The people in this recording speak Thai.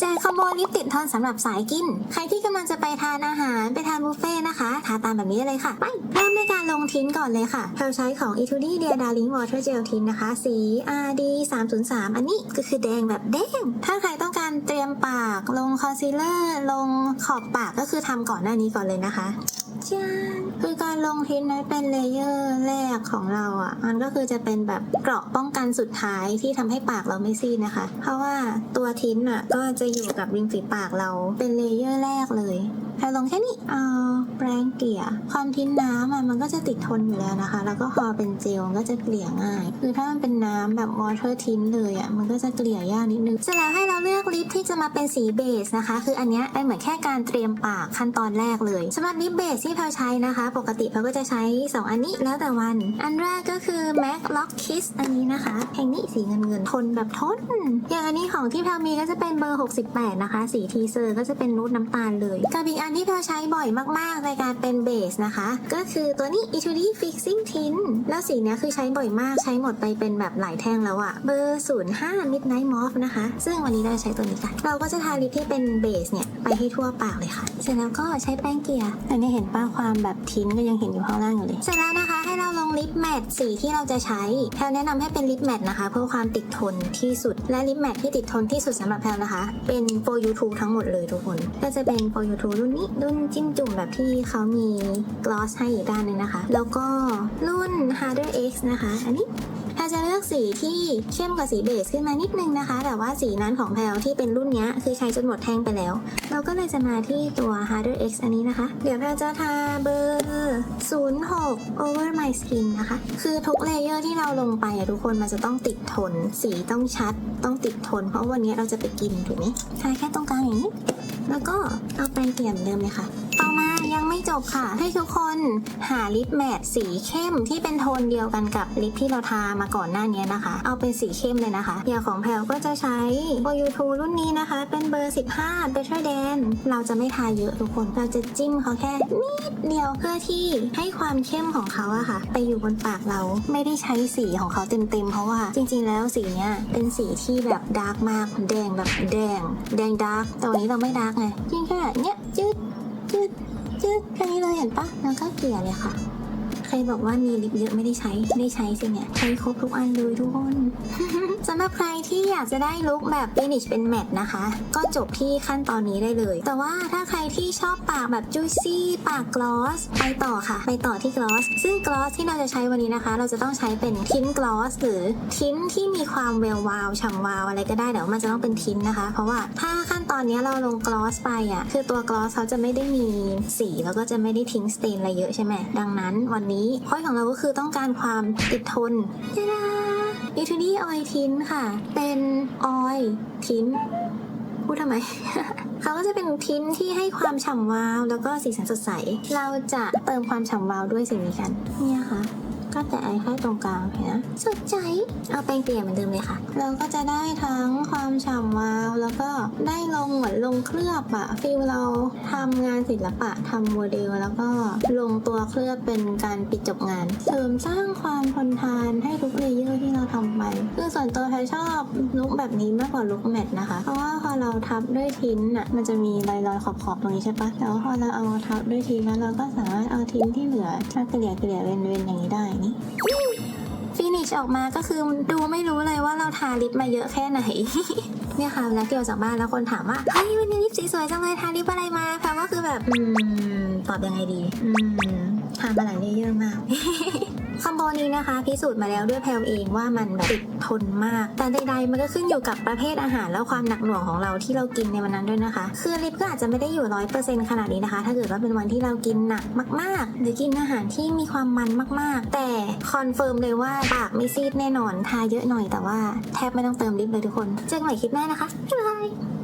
แจกคอมโบลิปติดทนสำหรับสายกิน ใครที่กำลังจะไปทานอาหารไปทานบุฟเฟ่นะคะ ทาตามแบบนี้เลยค่ะ ไป เริ่มด้วยการลงทิ้นก่อนเลยค่ะเราใช้ของ e t u d i d e a Darling Water Gel Tint นะคะ สี RD 303อันนี้ก็คือแดงแบบแดง ถ้าใครต้องการเตรียมปากลงคอนซีลเลอร์ลงขอบปากก็คือทำก่อนหน้านี้ก่อนเลยนะคะจ้าคือการลงทิ้นนั้นเป็นเลเยอร์แรกของเราอะ่ะ มันก็คือจะเป็นแบบเกราะป้องกันสุดท้ายที่ทำให้ปากเราไม่ซีดนะคะ เพราะว่าตัวทิ้นอะ่ะก็จะอยู่กับริมฝีปากเราเป็นเลเยอร์แรกเลย แค่ลงแค่นี้เอาแปรงเกลี่ย ความทิ้นน้ำอะมันก็จะติดทนอยู่แล้วนะคะ แล้วก็พอเป็นเจลก็จะเกลี่ยง่าย คือถ้ามันเป็นน้ำแบบวอเตอร์ทิ้นเลยอะ่ะมันก็จะเกลี่ยยากนิดนึงเสร็จแล้วให้เราเลือกลิปที่จะมาเป็นสีเบสนะคะ คืออันเนี้ยเป็นเหมือนแค่การเตรียมปากขั้นตอนแรกเลยสำหรับลิปเบสที่เราใช้นะคะ ปกติเราก็จะใช้ 2 อันนี้แล้วแต่วัน อันแรกก็คือ MAC Lock Kiss อันนี้นะคะแห่งนี้สีเงินเงินทนแบบทน อย่างอันนี้ของที่แพลมีก็จะเป็นเบอร์ 68 นะคะ สีทีเซอร์ก็จะเป็นนูดน้ำตาลเลยกับอีกอันที่เพลใช้บ่อยมากๆ ในการเป็นเบสนะคะ ก็คือตัวนี้ i t u d i Fixing Tint แล้วสีเนี้ยคือใช้บ่อยมากใช้หมดไปเป็นแบบหลายแท่งแล้วอะเบอร์ 05 Midnight Moth นะคะ ซึ่งวันนี้เราใช้ตัวนี้กัน เราก็จะทาลิปที่เป็นเบสเนี่ย ไปให้ทั่วปากเลยค่ะ เสร็จแล้วก็ใช้แป้งเกลี่ยอันนี้เห็นป้าความแบบทิ้นก็ยังเห็นอยู่ข้างล่างอยู่เลย เสร็จแล้วนะคะ ลิปแมทสีที่เราจะใช้แพลแนะนำให้เป็นลิปแมทนะคะเพื่อความติดทนที่สุด และลิปแมทที่ติดทนที่สุดสำหรับแพลนะคะ เป็น for you two ทั้งหมดเลยทุกคน ก็จะเป็น for you two รุ่นนี้รุ่นจิ้มจุ่มแบบที่เขามีกลอสให้อีกด้านหนึงนะคะ แล้วก็รุ่น harder x นะคะ อันนี้ แพลจะเลือกสีที่เข้มกว่าสีเบสขึ้นมานิดนึงนะคะ แต่ว่าสีนั้นของแพลที่เป็นรุ่นเนี้ยคือใช้จนหมดแท่งไปแล้ว เราก็เลยจะมาที่ตัว harder x อันนี้นะคะ เดี๋ยวแพลจะทาเบอร์ 06 over my skin นะคะ คือทุกเลเยอร์ที่เราลงไปทุกคนมันจะต้องติดทน สีต้องชัด ต้องติดทน เพราะวันนี้เราจะไปกินถูกไหมทาแค่ตรงกลางอย่างนี้ แล้วก็เอาแปรงเกลี่ยเหมือนเดิมเลยค่ะ ต่อมา จบค่ะ ให้ทุกคนหาลิปแมทสีเข้มที่เป็นโทนเดียวกันกับลิปที่เราทามาก่อนหน้านี้นะคะ เอาเป็นสีเข้มเลยนะคะอย่างของแพลก็จะใช้โบยูทูรุ่นนี้นะคะ เป็นเบอร์ 15 Better Dan เราจะไม่ทาเยอะทุกคน เราจะจิ้มเขาแค่นิดเดียวเพื่อที่ให้ความเข้มของเขาอะค่ะ ไปอยู่บนปากเราไม่ได้ใช้สีของเขาเต็มๆ เพราะว่าจริงๆ แล้วสีเนี้ยเป็นสีที่แบบดาร์กมากแดงแบบแดง แดงดาร์กต่วันนี้เราไม่ดาร์กไงยิ่งแค่เนี้ย จืดแค่นี้เลยเห็นปะแล้วก็เกลี่ยเลยค่ะ ใครบอกว่ามีลิปเยอะไม่ได้ใช้ไม่ได้ใช้สิเนี่ยใช้ครบทุกอันเลยทุกคน สำหรับใครที่อยากจะได้ลุคแบบฟินิชเป็นแมตต์นะคะ ก็จบที่ขั้นตอนนี้ได้เลย แต่ว่าถ้าใครที่ชอบปากแบบจุยซี่ปากกลอสไปต่อค่ะ ไปต่อที่กลอส ซึ่งกลอสที่เราจะใช้วันนี้นะคะ เราจะต้องใช้เป็นทิ้นกลอสหรือทิ้นที่มีความแวววาวฉ่ำวาวอะไรก็ได้แต่ว่ามันจะต้องเป็นทิ้นนะคะ เพราะว่าถ้าขั้นตอนนี้เราลงกลอสไปอะคือตัวกลอสเขาจะไม่ได้มีสีแล้วก็จะไม่ได้ทิ้งสเตนอะไรเยอะใช่ไหมดังนั้นวันนี้ข้อของเราก็คือต้องการความติดทนจ้าดาอิทูดี้ออยทินค่ะ เป็นออยทินพูดทำไม เขาก็จะเป็นทินที่ให้ความฉ่ำวาว แล้วก็สีสันสดใส เราจะเติมความฉ่ำวาวด้วยสิ่งนี้กัน เนี่ยค่ะ ก็แต่ไอ้แค่ตรงกลางเห็นนะสดใจ เอาแป้งเกลี่ยเหมือนเดิมเลยค่ะ เราก็จะได้ทั้งความฉ่ำวาวแล้วก็ได้ลงเหมือนลงเคลือบอะฟิลเราทำงานศิลปะทำโมเดลแล้วก็ลงตัวเคลือบเป็นการปิดจบงาน เสริมสร้างความทนทานให้ทุกเลเยอร์ที่เราทำไป คือส่วนตัวแพรชอบลุคแบบนี้มากกว่าลุคแมทนะคะ เพราะว่าพอเราทับด้วยทิ้นอะมันจะมีรอยๆขอบๆตรงนี้ใช่ปะแต่ว่าพอเราเอาทับด้วยทิ้นแล้วเราก็สามารถเอาทิ้นที่เหลือถ้าเกลี่ยเกลี่ยเว้นๆอย่างนี้ได้นี่ฟินิชออกมาก็คือดูไม่รู้เลยว่าเราทาลิปมาเยอะแค่ไหนเนี่ยค่ะเวลาที่ออกจากบ้านแล้วคนถามว่าเฮ้ยวันนี้ลิปสีสวยจังเลยทาลิปอะไรมาแพรว่าคือแบบอืมตอบยังไงดี อืมทามาหลายเลเยอร์มาก คอมโบนี้นะคะ พิสูจน์มาแล้วด้วยแพลเองว่ามันแบบติดทนมาก แต่ใดๆมันก็ขึ้นอยู่กับประเภทอาหารแล้วความหนักหน่วงของเราที่เรากินในวันนั้นด้วยนะคะ คือลิปก็อาจจะไม่ได้อยู่ร้อยเปอร์เซ็นต์ขนาดนี้นะคะ ถ้าเกิดว่าเป็นวันที่เรากินหนักมาก ๆ หรือกินอาหารที่มีความมันมาก ๆ แต่คอนเฟิร์มเลยว่าปากไม่ซีดแน่นอนทาเยอะหน่อยแต่ว่าแทบไม่ต้องเติมลิปเลยทุกคน เจอกันใหม่คลิปหน้านะคะบ๊ายบาย